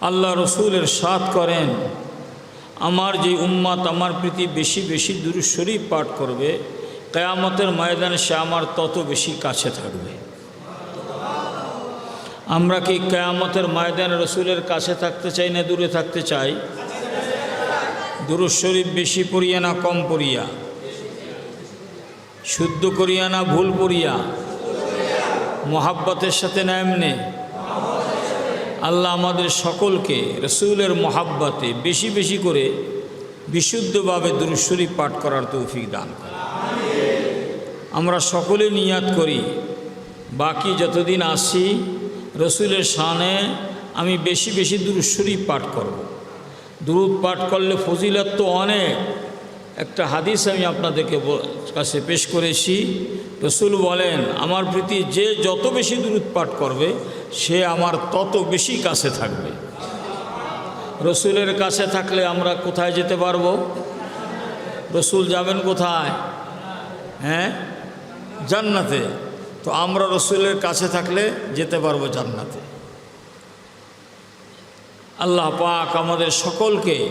আল্লাহ রসুলের সাথ করেন। আমার যে উম্মাত আমার প্রীতি বেশি বেশি দুরু শরীফ পাঠ করবে, কেয়ামতের ময়দানে সে আমার তত বেশি কাছে থাকবে। আমরা কি কেয়ামতের ময়দানে রসুলের কাছে থাকতে চাই না দূরে থাকতে চাই? দুরুজ শরীফ বেশি পড়িয়া না কম পড়িয়া? শুদ্ধ করিয়া না ভুল পড়িয়া মোহাব্বতের সাথে না এমনি? আল্লাহ আমাদের সকলকে রসুলের মোহাব্বতে বেশি বেশি করে বিশুদ্ধভাবে দুরুজ শরীফ পাঠ করার তৌফিক দান করে আমরা সকলে নিয়াত করি, বাকি যতদিন আসি রসুলের শানে আমি বেশি বেশি দুরুদ শরীফ পাঠ করব। দুরুদ পাঠ করলে ফজিলত তো অনেক। একটা হাদিস আমি আপনাদেরকে কাছে পেশ করেছি রসুল বলেন, আমার প্রীতি যে যত বেশি দুরুদ পাঠ করবে, সে আমার তত বেশি কাছে থাকবে। রসুলের কাছে থাকলে আমরা কোথায় যেতে পারব? রসুল যাবেন কোথায়? হ্যাঁ? জান্নাতে। তো আমরা রসুলের কাছে থাকলে যেতে পারব জান্নাতে। আল্লাহ পাক আমাদের সকলকে,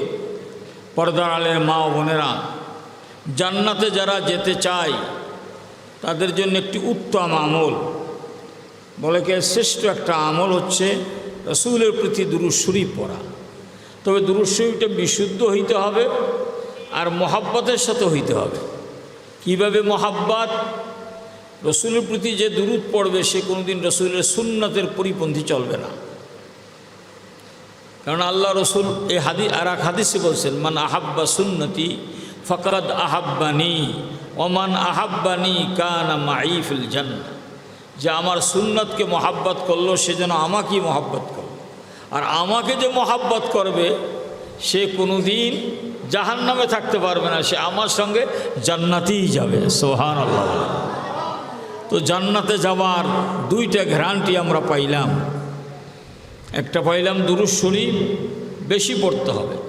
পর্দার আলের মা বোনেরা, জান্নাতে যারা যেতে চায় তাদের জন্য একটি উত্তম আমল। বলে কে, শ্রেষ্ঠ একটা আমল হচ্ছে রসুলের প্রতি দুরুশ্বরী পড়া। তবে দুরুশ্বরীটা বিশুদ্ধ হইতে হবে আর মহাব্বতের সাথে হইতে হবে। কীভাবে মহাব্বাত? রসুলের প্রতি যে দুরুদ পড়বে, সে কোনোদিন রসুলের সুন্নতের পরিপন্থী চলবে না। কারণ আল্লাহ রসুল এই হাদি, আর এক হাদিসে বলছেন, মান আহাব্বা সুন্নতি ফকরদ আহাব্বানি। ওমান আহাব্বানি কানা মাইফুল জান যে আমার সুন্নতকে মহাব্বত করল, সে যেন আমাকেই মহাব্বত করল। আর আমাকে যে মহাব্বত করবে, সে কোনো দিন জাহান নামে থাকতে পারবে না। সে আমার সঙ্গে জান্নাতেই যাবে। সোহান আল্লাহ তো জান্নাতে যাওয়ার দুইটা গ্যারান্টি আমরা পাইলাম। একটা পাইলাম দুরুজ বেশি পড়তে হবে।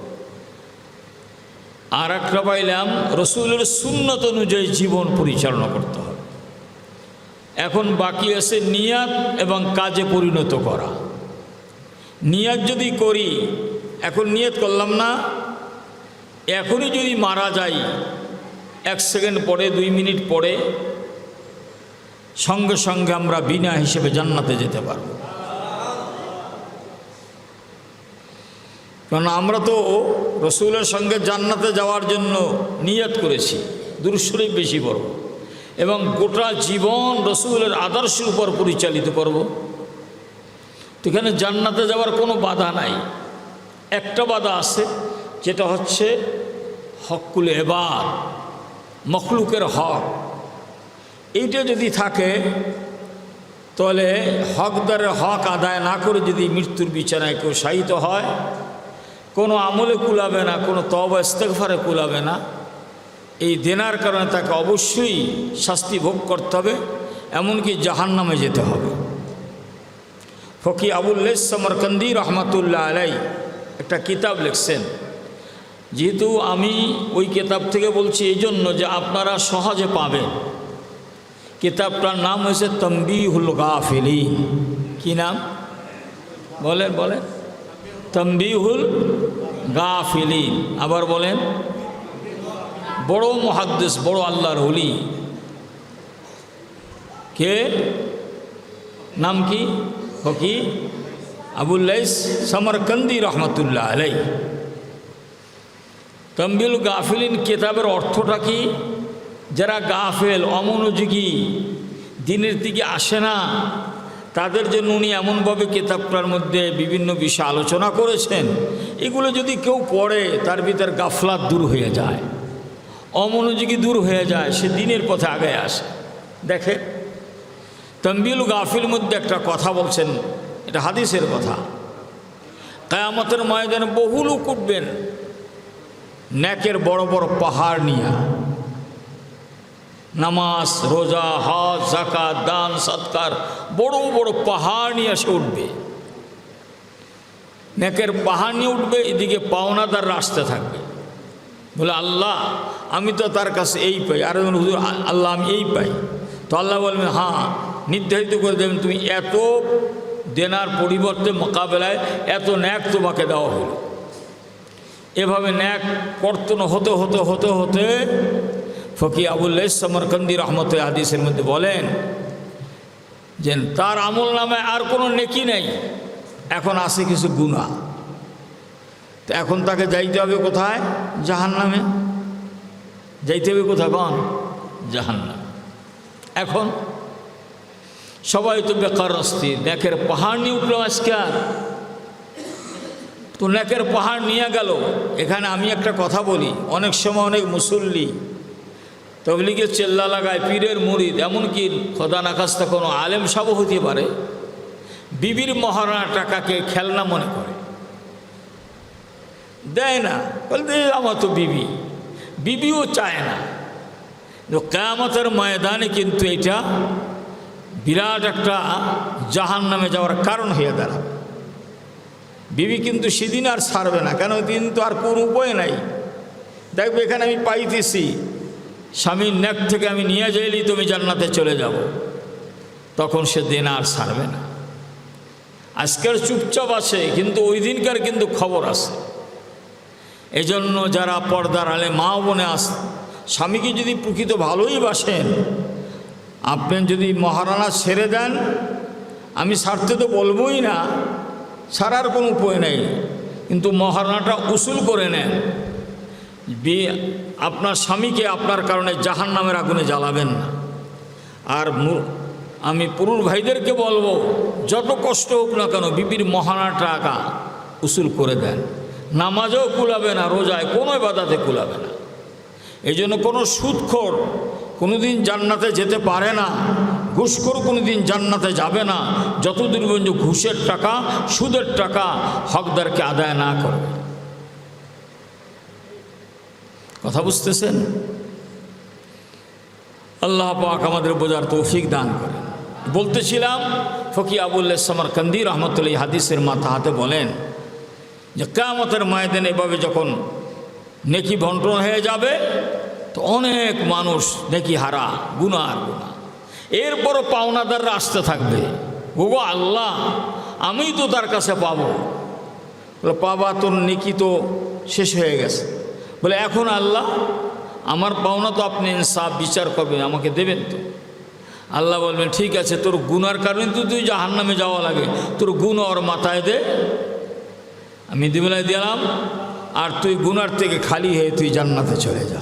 আর একটা পাইলাম, রসুলের সুন্নত অনুযায়ী জীবন পরিচালনা করতে হবে। এখন বাকি আছে নিয়াত এবং কাজে পরিণত করা। নিয়াত যদি করি, এখন নিয়ত করলাম না, এখনই যদি মারা যাই, এক সেকেন্ড পরে, দুই মিনিট পরে, সঙ্গে সঙ্গে আমরা বিনা হিসেবে জান্নাতে যেতে পারব। কারণ আমরা তো রসুলের সঙ্গে জান্নাতে যাওয়ার জন্য নিয়ত করেছি, দুরুশ্বরী বেশি পড়ব এবং গোটা জীবন রসুলের আদর্শের উপর পরিচালিত করব। তো এখানে জান্নাতে যাওয়ার কোনো বাধা নাই। একটা বাধা আছে, যেটা হচ্ছে হকুল এবার মখলুকের হক। এইটা যদি থাকে, তাহলে হকদারের হক আদায় না করে যদি মৃত্যুর বিছানায় কেউ শায়িত হয় কোনো আমলে কুলাবে না, কোনো তব ইস্তেকফারে কুলাবে না। এই দেনার কারণে তাকে অবশ্যই শাস্তি ভোগ করতে হবে, এমনকি জাহান নামে যেতে হবে। ফকি আবুল্লেস সমরকন্দি রহমতুল্লাহ আলাই একটা কিতাব লিখছেন। যেহেতু আমি ওই কিতাব থেকে বলছি এই জন্য যে আপনারা সহজে পাবেন। কিতাবটার নাম হয়েছে তম্বি তম্বিহুল গাফিলি কি নাম? বলেন বলেন। তম্বিহুল গাফিলিন। আবার বলেন, বড় মহাদ্দেশ বড় আল্লাহর হলি কে? নাম কি? হকি? আবুল্লাইস সমরকন্দি রহমতুল্লাহ আলাই তম্বিল গাফিলিন কেতাবের অর্থটা কি? যারা গাফেল, অমনোযোগী, দিনের দিকে আসে না তাদের জন্য উনি এমনভাবে কিতাবটার মধ্যে বিভিন্ন বিষয় আলোচনা করেছেন। এগুলো যদি কেউ পড়ে, তার ভিতর গাফলাত দূর হয়ে যায়, অমনোযোগী দূর হয়ে যায়, সে দিনের পথে আগে আসে। দেখে তম্বিল গাফিল মধ্যে একটা কথা বলছেন, এটা হাদিসের কথা। কায়ামতের ময়দানে বহু লোক উঠবেন ন্যাকের বড় বড় পাহাড় নিয়ে। নামাজ, রোজা, হজ জাকাত দান, সৎকার, বড় বড় পাহাড় নিয়ে এসে উঠবে। নেকের পাহাড় নিয়ে উঠবে, এদিকে পাওনাদার রাস্তা থাকবে। বলে, আল্লাহ, আমি তো তার কাছে এই পাই। আর হুজুর, আল্লাহ, আমি এই পাই। তো আল্লাহ বলবেন হ্যাঁ নির্ধারিত করে দেবেন, তুমি এত দেনার পরিবর্তে মোকাবেলায় এত ন্যাক তোমাকে দেওয়া হলো। এভাবে ন্যাক কর্তন হতে হতে হতে হতে ফকি আবুল্লাহ সমরকন্দি রহমত হাদিসের মধ্যে বলেন যে তার আমল নামে আর কোনো নেকি নেই। এখন আসে কিছু গুণা তো এখন তাকে যাইতে হবে কোথায়? জাহান নামে যাইতে হবে কোথায় কন জাহান নামে এখন সবাই তো বেকার অস্থির নেকের পাহাড় নিয়ে উঠল আজকে আর। তো নেকের পাহাড় নিয়ে গেল। এখানে আমি একটা কথা বলি, অনেক সময় অনেক মুসল্লি তবলিগে চেল্লা লাগায় পীরের মুরিদ এমনকি খোদা নাকাস্তা কোনো আলেম সাব হতে পারে। বিবির মহারণা টাকাকে খেলনা মনে করে। দেয় না বলতে আমার তো বিবি। বিবিও চায় না। কেয়ামতের ময়দানে কিন্তু এটা বিরাট একটা জাহান নামে যাওয়ার কারণ হয়ে দাঁড়াবে। বিবি কিন্তু সেদিন আর ছাড়বে না, কেন দিন তো আর কোনো উপায় নাই। দেখবে এখানে আমি পাইতেছি। স্বামীর নেক থেকে আমি নিয়ে যাইলি, তুমি জান্নাতে চলে যাব। তখন সে দিন আর ছাড়বে না। আজকের চুপচাপ আছে, কিন্তু ওই দিনকার কিন্তু খবর আছে। এজন্য যারা পর্দার আলে মা বোনে আস, স্বামীকে যদি প্রকৃত ভালোই বাসেন, আপনি যদি মহারানা ছেড়ে দেন, আমি ছাড়তে তো বলবোই না, ছাড়ার কোনো উপায় নেই। কিন্তু মহারানাটা উসুল করে নেন। বিয়ে আপনার স্বামীকে আপনার কারণে জাহান নামের আগুনে জ্বালাবেন না। আর আমি পুরুষ ভাইদেরকে বলব, যত কষ্ট হোক না কেন বিবির মহানা টাকা উসুল করে দেন। নামাজও কুলাবে না, রোজায় কোনো বাদাতে কুলাবে না। এই জন্য কোনো সুদখোর কোনোদিন জান্নাতে যেতে পারে না, ঘুষখোর কোনোদিন জান্নাতে যাবে না যতদিন পর্যন্ত ঘুষের টাকা, সুদের টাকা হকদারকে আদায় না করবে। কথা বুঝতেছেন? আল্লাহ পাক আমাদের বোঝার তৌফিক দান করেন। বলতেছিলাম, ফকি আবুল্লাহ সামার কান্দি রহমতুল্লাহ হাদিসের মাথা হাতে বলেন যে কামতের ময়দানে এভাবে যখন নেকি বন্টন হয়ে যাবে, তো অনেক মানুষ নেকি হারা গুণা আর গুণা এরপরও পাওনাদাররা আসতে থাকবে। ওগো আল্লাহ, আমি তো তার কাছে পাবো। পাবা তোর নেকি তো শেষ হয়ে গেছে। বলে, এখন আল্লাহ, আমার পাওনা তো আপনি ইনসাফ, বিচার করবেন, আমাকে দেবেন তো। আল্লাহ বলবেন, ঠিক আছে, তোর গুনার কারণে তো তুই জাহান নামে যাওয়া লাগে, তোর গুণ ওর মাথায় দে। আমি দিবেলায় দিলাম, আর তুই গুনার থেকে খালি হয়ে তুই জান্নাতে চলে যা।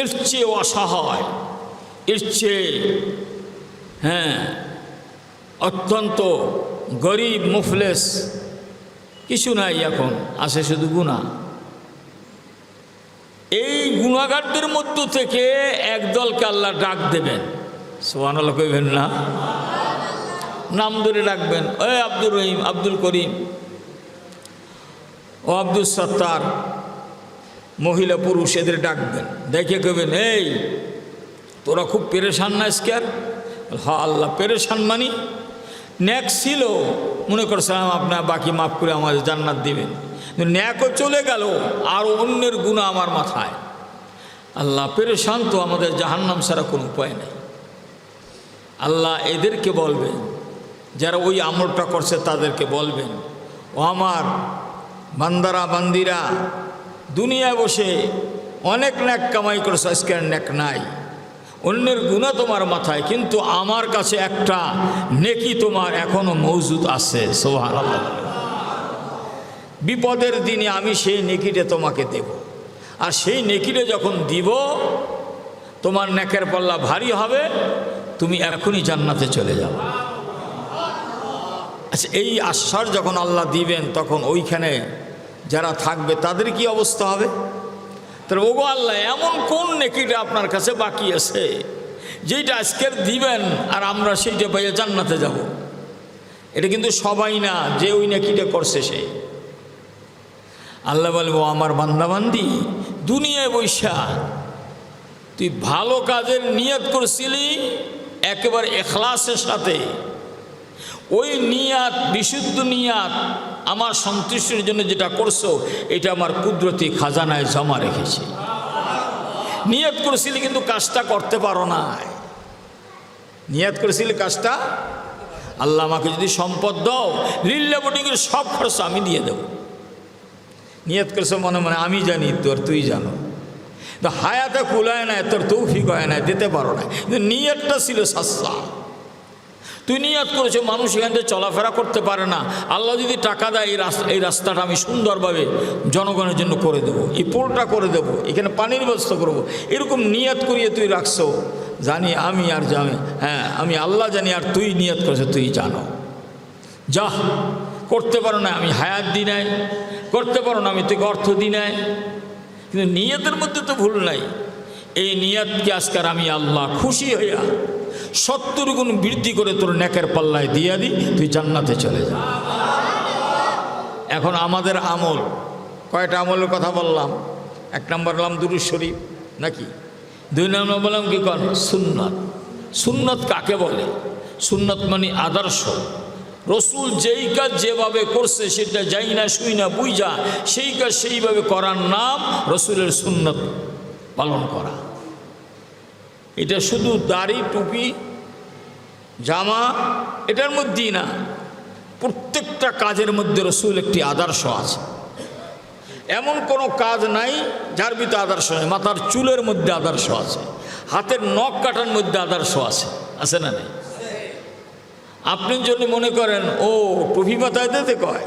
এর চেয়ে অসহায়, এর চেয়ে হ্যাঁ অত্যন্ত গরিব, মুফলেস কিছু নাই এখন, আছে শুধু গুণা এই গুণাগারদের মধ্য থেকে একদলকে আল্লাহ ডাক দেবেন। সোহান আল্লাহ কইবেন না। নাম ধরে ডাকবেন ওই আব্দুর রহিম, আব্দুল করিম। ও আব্দুল সত্তার, মহিলা পুরুষ এদের ডাকবেন। দেখে কবেন এই, তোরা খুব পেরেশান না আজকের হা আল্লাহ পেরেশান মানি। ন্যাক ছিল, মনে করছিলাম আপনার বাকি মাফ করে আমাদের জান্নাত দিবেন। কিন্তু ন্যাকও চলে গেল, আর অন্যের গুণা আমার মাথায়। আল্লাহ পেরেশান তো আমাদের জাহান্নাম ছাড়া কোনো উপায় নেই। আল্লাহ এদেরকে বলবেন, যারা ওই আমলটা করছে তাদেরকে বলবেন, ও আমার বান্দারা, বান্দিরা, দুনিয়ায় বসে অনেক ন্যাক কামাই করেছে, আজকের ন্যাক নাই। অন্যের গুণা তোমার মাথায়, কিন্তু আমার কাছে একটা নেকি তোমার এখনও মজুদ আছে। সোহান বিপদের দিনে আমি সেই নেকিটা তোমাকে দেব। আর সেই নেকিটা যখন দিব, তোমার নেকের পাল্লা ভারী হবে, তুমি এখনই জান্নাতে চলে যাও। আচ্ছা এই আশ্বাস যখন আল্লাহ দিবেন, তখন ওইখানে যারা থাকবে, তাদের কি অবস্থা হবে? তাহলে ওগো আল্লাহ, এমন কোন নেকিটা আপনার কাছে বাকি আছে? যেটা আজকের দিবেন আর আমরা সেইটা পাইয়ে জান্নাতে যাব। এটা কিন্তু সবাই না, যে ওই নেকিটা করছে সে। আল্লাহ বলব আমার বান্দাবান্দি, দুনিয়ায় বৈশা, তুই ভালো কাজের নিয়ত করছিলি একেবারে এখলাসের সাথে। ওই নিয়াত, বিশুদ্ধ নিয়াত আমার সন্তুষ্টির জন্য যেটা করছ, এটা আমার কুদরতি খাজানায় জমা রেখেছি। নিয়ত করেছিলি কিন্তু কাজটা করতে পারো না নিয়াত করেছিল কাজটা? আল্লাহ আমাকে যদি সম্পদ দাও লিল্লা বোটিংয়ের সব খরচ আমি দিয়ে দেব। নিয়াত করেছে মনে মনে, আমি জানি তোর, তুই জানো। তো হায়াতে কুলায় নাই, তোর তৌফিক হয় না দিতে পারো না কিন্তু নিয়তটা ছিল সাস্তা তুই নিয়াত করেছ, মানুষ এখান থেকে চলাফেরা করতে পারে না। আল্লাহ যদি টাকা দেয় এই রাস্তা এই রাস্তাটা আমি সুন্দরভাবে জনগণের জন্য করে দেবো। এই পোলটা করে দেবো, এখানে পানির ব্যবস্থা করব। এরকম নিয়াত করিয়ে তুই রাখছো, জানি আমি আর জানি হ্যাঁ আমি আল্লাহ জানি আর তুই নিয়াত করেছ, তুই জানো। যা, করতে পারো না, আমি হায়াত দিই নাই, করতে পারো না, আমি তোকে অর্থ দিই নাই। কিন্তু নিয়তের মধ্যে তো ভুল নাই। এই নিয়তকে আজকার আমি আল্লাহ খুশি হইয়া সত্তর গুণ বৃদ্ধি করে তোর নেকের পাল্লায় দিয়া দি, তুই জান্নাতে চলে যা। এখন আমাদের আমল, কয়টা আমলের কথা বললাম? এক নম্বর বললাম দুরু শরীফ, নাকি? দুই নম্বর বললাম কি কর সুন্নত। সুন্নত কাকে বলে? সুন্নত মানে আদর্শ। রসুল যেই কাজ যেভাবে করছে, সেটা যাই না, শুই না, বুঝা, সেই কাজ সেইভাবে করার নাম রসুলের সুন্নত পালন করা। এটা শুধু দাড়ি, টুপি, জামা, এটার মধ্যেই না, প্রত্যেকটা কাজের মধ্যে রসুল একটি আদর্শ আছে। এমন কোনো কাজ নাই যার ভিতরে আদর্শ নেই, মাথার চুলের মধ্যে আদর্শ আছে, হাতের নখ কাটার মধ্যে আদর্শ আছে আছে না নেই? আপনি যদি মনে করেন, ও, টুপি মাথায় দিতে কয়,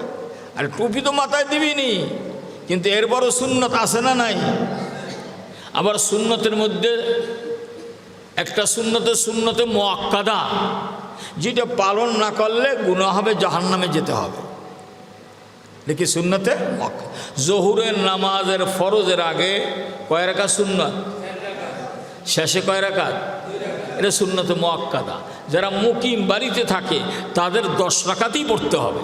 আর টুপি তো মাথায় দিবিনি, কিন্তু এরপরও সুন্নত আছে না নাই? আবার সুন্নতের মধ্যে একটা সুন্নতে সুন্নতে মোয়াক্কাদা, যেটা পালন না করলে গুণা হবে, জাহান্নামে যেতে হবে। দেখি শূন্যতে জহুরের নামাজের ফরজের আগে কয় রাখা সুন্নত? শেষে কয় রাখাত এটা শূন্যতে মোয়াক্কাদা। যারা মুকিম বাড়িতে থাকে, তাদের দশ রাখাতেই পড়তে হবে।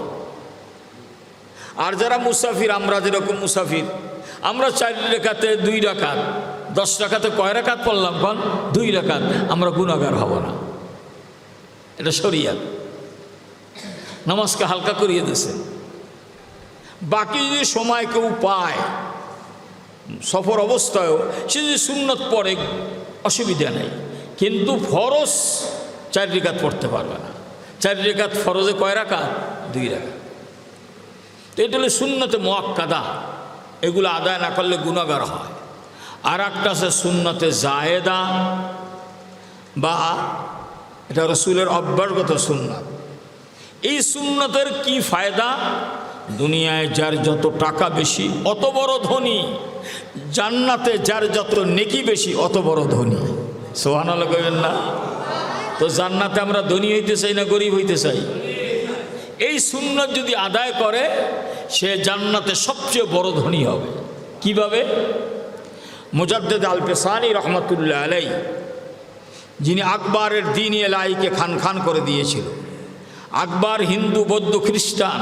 আর যারা মুসাফির, আমরা যেরকম মুসাফির, আমরা চার রেখাতে দুই রাখাত দশ রাখাতে কয় রাখাত পড়লাম? কন? দুই রাখাত আমরা গুণাগার হব না। এটা শরিয়াত। নামাজকে হালকা করিয়ে দিয়েছে। বাকি যদি সময় কেউ পায়, সফর অবস্থায়ও, সে যদি সুন্নত পড়ে, অসুবিধা নেই। কিন্তু ফরজ চার রেখাত পড়তে পারবে না। চার রেখাত ফরজে কয় রাখা দুই রাখা তো এটা হলো সুন্নতে মোয়াক্কাদা। এগুলো আদায় না করলে গুণাগার হয়। আর একটা আছে সুন্নতে জায়েদা বা এটা রসুলের অভ্যাসগত সুন্নত। এই সুন্নতের কি ফায়দা? দুনিয়ায় যার যত টাকা বেশি, অত বড় ধনী। জান্নাতে যার যত নেকি বেশি, অত বড় ধনী। সোহানালো না? তো জান্নাতে আমরা ধনী হইতে চাই না গরিব হইতে চাই? এই সুন্নত যদি আদায় করে, সে জান্নাতে সবচেয়ে বড় ধনী হবে। কীভাবে? মুজাদ্দেদ আল পেসানি রহমতুল্লাহ আলাই যিনি আকবরের দিন এলাইকে খান খান করে দিয়েছিল। আকবর হিন্দু, বৌদ্ধ, খ্রিস্টান,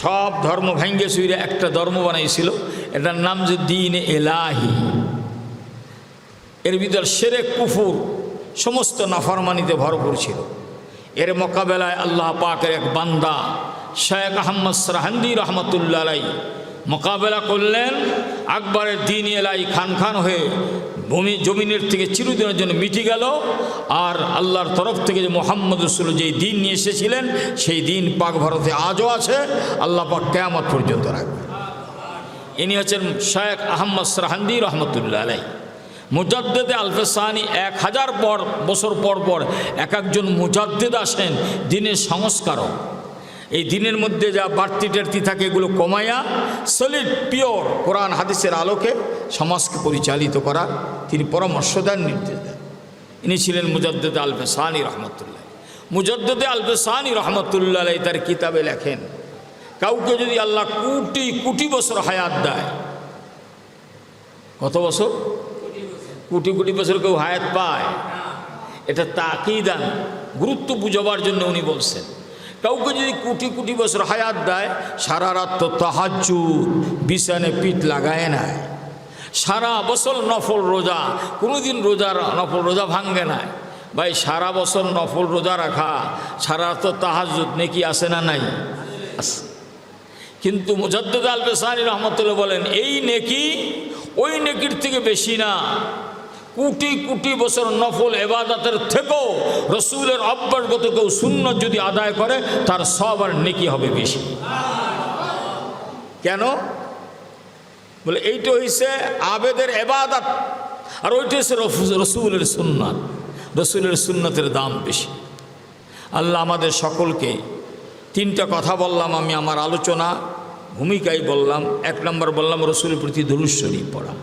সব ধর্ম ভেঙ্গে সুইরে একটা ধর্ম বানাইছিল, এটার নাম যে দিন এলাহি। এর ভিতর সেরেক, কুফুর, সমস্ত নাফরমানিতে ভরপুর ছিল। এর মোকাবেলায় আল্লাহ পাকের এক বান্দা শেখ আহম্মদ সরাহান্দি রহমতুল্লাহ আলাই মোকাবেলা করলেন। আকবরের দিন এলাই খান খান হয়ে ভূমি জমিনের থেকে চিরদিনের জন্য মিটি গেল। আর আল্লাহর তরফ থেকে যে মোহাম্মদ রসুল যেই দিন নিয়ে এসেছিলেন, সেই দিন পাক ভারতে আজও আছে। আল্লাহ পাক কেয়ামত পর্যন্ত রাখবে ইনি হচ্ছেন শেখ আহম্মদ সরাহান্দি রহমতুল্লাহ আলাই মুজাদ্দেদে আলফেসানি এক হাজার পর বছর পর পর এক একজন মুজাদ্দেদ আসেন, দিনের সংস্কারক। এই দিনের মধ্যে যা বাড়তি টাড়তি থাকে এগুলো কমাইয়া সলিড, পিওর কোরআন, হাদিসের আলোকে সমাজকে পরিচালিত করা। তিনি পরামর্শ দেন, নির্দেশ দেন। ইনি ছিলেন মুজাদ্দেদ আলফেসানি রহমতুল্লাহ। মুজাদ্দেদে আলফেসানি রহমতুল্লাহ তার কিতাবে লেখেন, কাউকে যদি আল্লাহ কোটি কোটি বছর হায়াত দেয়, কত বছর? কোটি কোটি বছর কেউ হায়াত পায়। এটা তাকেই দেন গুরুত্ব বুঝাবার জন্য উনি বলছেন। কাউকে যদি কোটি কোটি বছর হায়াত দেয়, সারা রাত তো তাহাজু বিছানে পিঠ লাগায় নেয় সারা বছর নফল রোজা, কোনোদিন রোজার নফল রোজা ভাঙ্গে নাই। ভাই, সারা বছর নফল রোজা রাখা, সারা তো তাহাজুদ নেকি আসে না নাই? কিন্তু মুজাদ্দেদ আল বেসানি রহমতুল্লাহ বলেন, এই নেকি ওই নেকির থেকে বেশি না। কোটি কোটি বছর নফল এবাদাতের থেকেও রসুলের অভ্যাসগত কেউ শূন্য যদি আদায় করে, তার সব আর নেকি হবে বেশি। কেন? বলে এইটা হইছে আবেদের এবাদাত, আর ওইটা হচ্ছে রসুলের সুন্নাত। রসুলের সুন্নতের দাম বেশি। আল্লাহ আমাদের সকলকে তিনটা কথা বললাম আমি আমার আলোচনা ভূমিকায় বললাম। এক নম্বর বললাম, রসুলের প্রতি ধনুশ্বরী পড়া।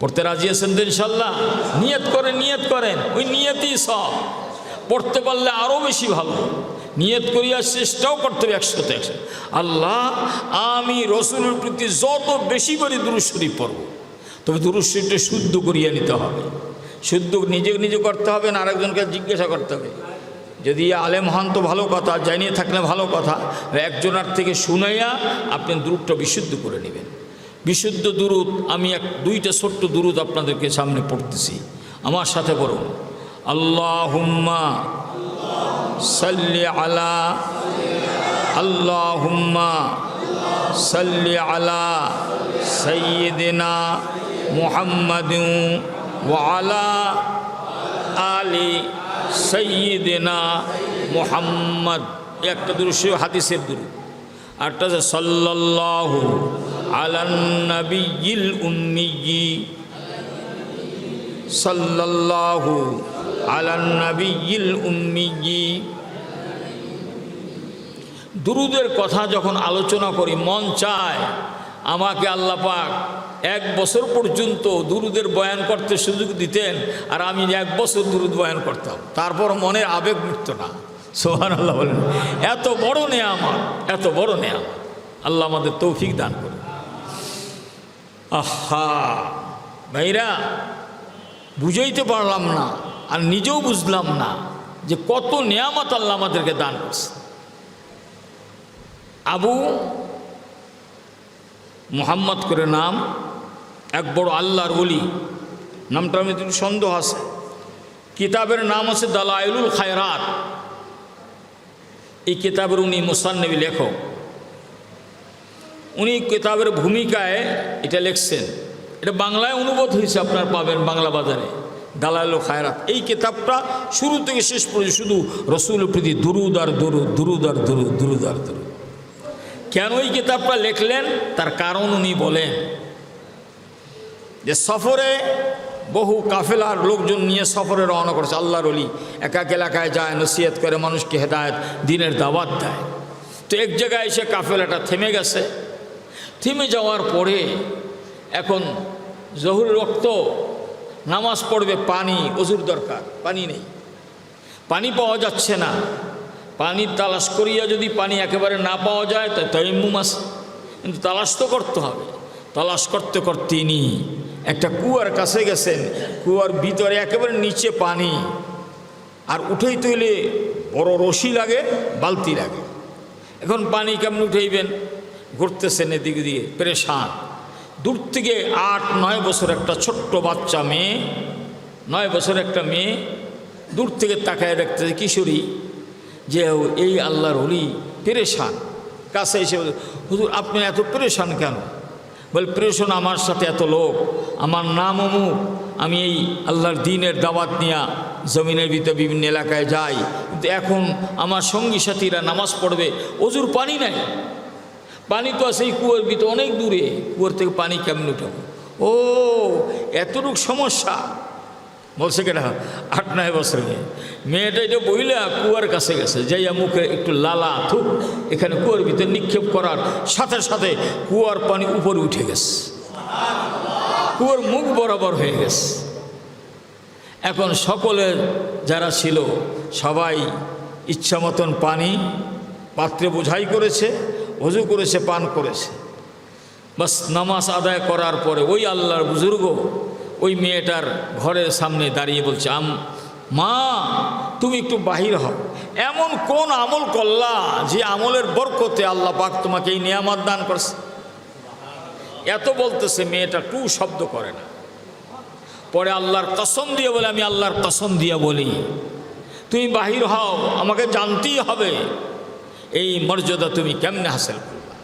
পড়তে রাজি আছেন তো ইনশাল্লাহ? নিয়ত করেন নিয়ত করেন। ওই নিয়তই সব। পড়তে পারলে আরও বেশি ভালো। নিয়ত করিয়া চেষ্টাও করতে হবে একসাথে একসাথে। আল্লাহ, আমি রসুলের প্রতি যত বেশি করে দুরুশ্বরী পড়ব, তবে দুরুশ্বরীটা শুদ্ধ করিয়া নিতে হবে। শুদ্ধ নিজে নিজে করতে হবে না আরেকজনকে জিজ্ঞাসা করতে হবে। যদি আলেম হন তো ভালো কথা, জানিয়ে থাকলে ভালো কথা। একজনার থেকে শুনাইয়া আপনি দূরটা বিশুদ্ধ করে নেবেন। বিশুদ্ধ দুরুদ, আমি এক, দুইটা ছোট্ট দুরুদ আপনাদেরকে সামনে পড়তেছি। আমার সাথে পড়ুন। আল্লাহ সাল্লি আলা আল্লাহ সাল্লি আলা সৈয়দিনা মুহাম্মদ ওয়ালা আলী সৈয়দিনা মুহাম্মদ। একটা দুরুদ হাদিসের দুরুদ। আরটা আছে উম্মিয়ি সাল্লাল্লাহু আলান নবিয়িল উম্মিয়ি। দুরুদের কথা যখন আলোচনা করি, মন চায় আমাকে আল্লাহ পাক এক বছর পর্যন্ত দুরুদের বয়ান করতে সুযোগ দিতেন আর আমি এক বছর দুরুদ বয়ান করতাম। তারপর মনের আবেগ মিটত না। সোহান আল্লাহ বলেন। এত বড় নেয়া আমার এত বড় নেয়ামত। আল্লাহ আমাদের তৌফিক দান করে আহা। ভাইরা বুঝাইতে পারলাম না, আর নিজেও বুঝলাম না যে কত নেয়ামত আল্লাহ আমাদেরকে দান করছে। আবু মুহাম্মদ করে নাম, এক বড় আল্লাহর ওলি, নামটা আমি একটু সন্দেহ আছে। কিতাবের নাম আছে দালাইলুল খায়রাত। এই কিতাবের উনি মুসান্নবী লেখক। উনি কেতাবের ভূমিকায় এটা লিখছেন। এটা বাংলায় অনুবাদ হয়েছে আপনার পাবেন বাংলা বাজারে। দালাইল খায়রাত। এই কিতাবটা শুরু থেকে শেষ পর্যন্ত শুধু রসুল প্রতি দুরুদ আর দুরুদ দুরুদ আর দুরুদ দুরুদ আর দুরুদ। কেন এই কিতাবটা লিখলেন? তার কারণ উনি বলেন যে সফরে বহু কাফেলার লোকজন নিয়ে সফরে রওনা করছে, আল্লাহর অলি এক এক এলাকায় যায়, নসিহত করে মানুষকে হেদায়ত, দিনের দাওয়াত দেয়। তো এক জায়গায় এসে কাফেলাটা থেমে গেছে। থেমে যাওয়ার পরে এখন জহুর রক্ত, নামাজ পড়বে পানি, অজুর দরকার, পানি নেই। পানি পাওয়া যাচ্ছে না। পানি তালাশ করিয়া যদি পানি একেবারে না পাওয়া যায়, তাই তৈমুম আছে। কিন্তু তালাশ তো করতে হবে। তালাশ করতে করতে তিনি একটা কুয়ার কাছে গেছেন। কুয়ার ভিতরে একেবারে নিচে পানি। আর উঠেই তৈলে বড় রশি লাগে, বালতি লাগে। এখন পানি কেমন উঠেইবেন? ঘুরতেছেন এদিক দিয়ে, পেরেশান। দূর থেকে আট, নয় বছর একটা ছোট্ট বাচ্চা মেয়ে, নয় বছর একটা মেয়ে, দূর থেকে তাকায় দেখতেছে কিশোরী, যে এই আল্লাহর হলি পেরেশান। কাছে এসে হুজুর, আপনি এত পেরেশান কেন? বলে, পেরেশান আমার সাথে এত লোক। আমার নাম অমুক। আমি এই আল্লাহর দিনের দাওয়াত নিয়া জমিনের ভিতরে বিভিন্ন এলাকায় যাই। কিন্তু এখন আমার সঙ্গী সাথীরা নামাজ পড়বে। অজুর পানি নাই। পানি তো আছে এই কুয়োর ভিতরে, অনেক দূরে। কুয়োর থেকে পানি কেমন উঠাবো? ও, এতটুক সমস্যা। বলছে কেনা, আট নয় বছর মেয়ে। মেয়েটা এটা বইলা কুয়ার কাছে গেছে, যাইয়া মুখে একটু লালা থুক, এখানে কুয়ার ভিতরে নিক্ষেপ করার সাথে সাথে কুয়ার পানি উপরে উঠে গেছে। কুয়ার মুখ বরাবর হয়ে গেছে। এখন সকলে যারা ছিল, সবাই ইচ্ছা মতন পানি পাত্রে বোঝাই করেছে। অজু করেছে, পান করেছে। বাস নামাজ আদায় করার পরে ওই আল্লাহর বুজুর্গ ওই মেয়েটার ঘরের সামনে দাঁড়িয়ে বলছে, আম, মা, তুমি একটু বাহির হও। এমন কোন আমল করলা যে আমলের বরকতে আল্লাহ পাক তোমাকে এই নিয়ামত দান করছে? এত বলতেছে মেয়েটা, টু শব্দ করে না। পরে আল্লাহর কসম দিয়ে বলে, আমি আল্লাহর কসম দিয়ে বলি, তুমি বাহির হও, আমাকে জানতেই হবে এই মর্যাদা তুমি কেমনে হাসিল করলা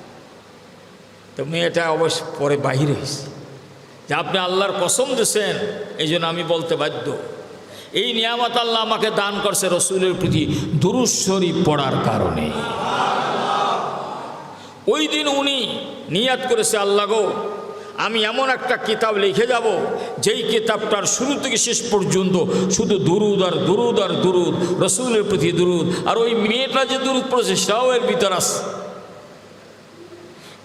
তুমি এটা অবশ্য পরে বাহির হয়েছে যে আপনি আল্লাহর কসম দিয়েছেন এই জন্য আমি বলতে বাধ্য। এই নিয়ামত আল্লাহ আমাকে দান করছে রসুলের প্রতি দুরুশ্বরী পড়ার কারণে। ওই দিন উনি নিয়াত করেছে, আল্লাহ গো আমি এমন একটা কিতাব লিখে যাব, যেই কিতাবটার শুরু থেকে শেষ পর্যন্ত শুধু দুরুদ আর দুরুদ আর দুরুদ, রসুলের প্রতি দুরুদ, আর ওই মেয়েটা যে দুরুদ পড়েছে সেটাও এর ভিতর আছে।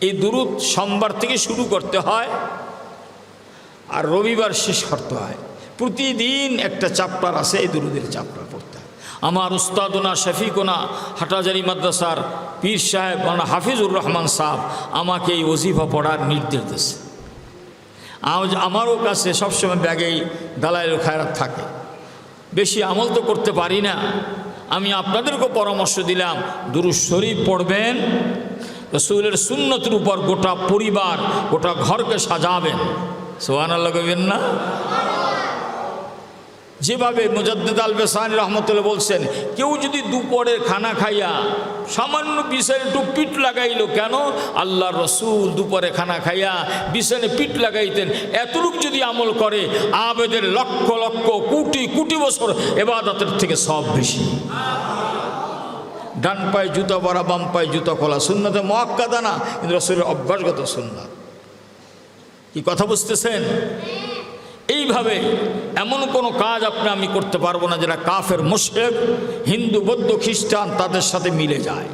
এই দুরুদ সোমবার থেকে শুরু করতে হয়, আর রবিবার শেষ করতে হয়। প্রতিদিন একটা চাপ্টার আছে, এই দুরুদের চাপ্টার পড়তে হয়। আমার উস্তাদনা শফিকোনা হাটাজারি মাদ্রাসার পীর সাহেব হাফিজুর রহমান সাহ আমাকে এই ওজিফা পড়ার নির্দেশ দিয়েছে। আমারও কাছে সবসময় ব্যাগেই দালাইল খায়রাত থাকে। বেশি আমল তো করতে পারি না। আমি আপনাদেরকেও পরামর্শ দিলাম দুরু শরীফ পড়বেন, রসুলের সুন্নতির উপর গোটা পরিবার, গোটা ঘরকে সাজাবেন। সোহান আল্লাহ না? যেভাবে মুজদ্দিদ আল বেসানি রহমতুল্লাহ বলছেন, কেউ যদি দুপুরের খানা খাইয়া সামান্য বিষয়ে একটু পিঠ লাগাইল কেন? আল্লাহ রসুল দুপুরে খানা খাইয়া বিষয়ে পিঠ লাগাইতেন। এতটুক যদি আমল করে, আবেদের লক্ষ লক্ষ, কোটি কোটি বছর এবাদতের থেকে সব বেশি। ডান পায়ে জুতা পরা, বাম পায়ে জুতা খোলা শূন্যতে মহাক্কাদা না, কিন্তু রসুলের অভ্যাসগত সুন্নাত। কি কথা বুঝতেছেন? এইভাবে এমন কোনো কাজ আপনি আমি করতে পারব না যেটা কাফের মুশেক হিন্দু, বৌদ্ধ, খ্রিস্টান তাদের সাথে মিলে যায়।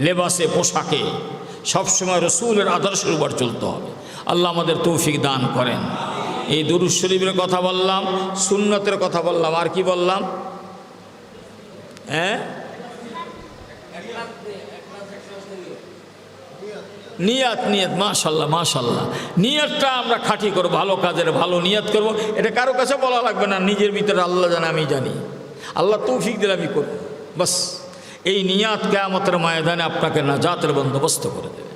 লেবাসে, পোশাকে। সবসময় রসুলের আদর্শের উপর চলতে হবে। আল্লাহ আমাদের তৌফিক দান করেন। এই দুরুজ শরীফের কথা বললাম, সুন্নতের কথা বললাম, আর কি বললাম? হ্যাঁ? নিয়াত, নিয়ত, মাশাল্লাহ মাশাল্লাহ। নিয়তটা আমরা খাঁটি করব, ভালো কাজের, ভালো নিয়াত করব। এটা কারও কাছে বলা লাগবে না, নিজের ভিতরে আল্লাহ জানে আমি জানি। আল্লাহ তৌফিক দিলে আমি করব। বাস, এই নিয়াত কেয়ামতের ময়দানে আপনাকে না জাতের বন্দোবস্ত করে দেবে।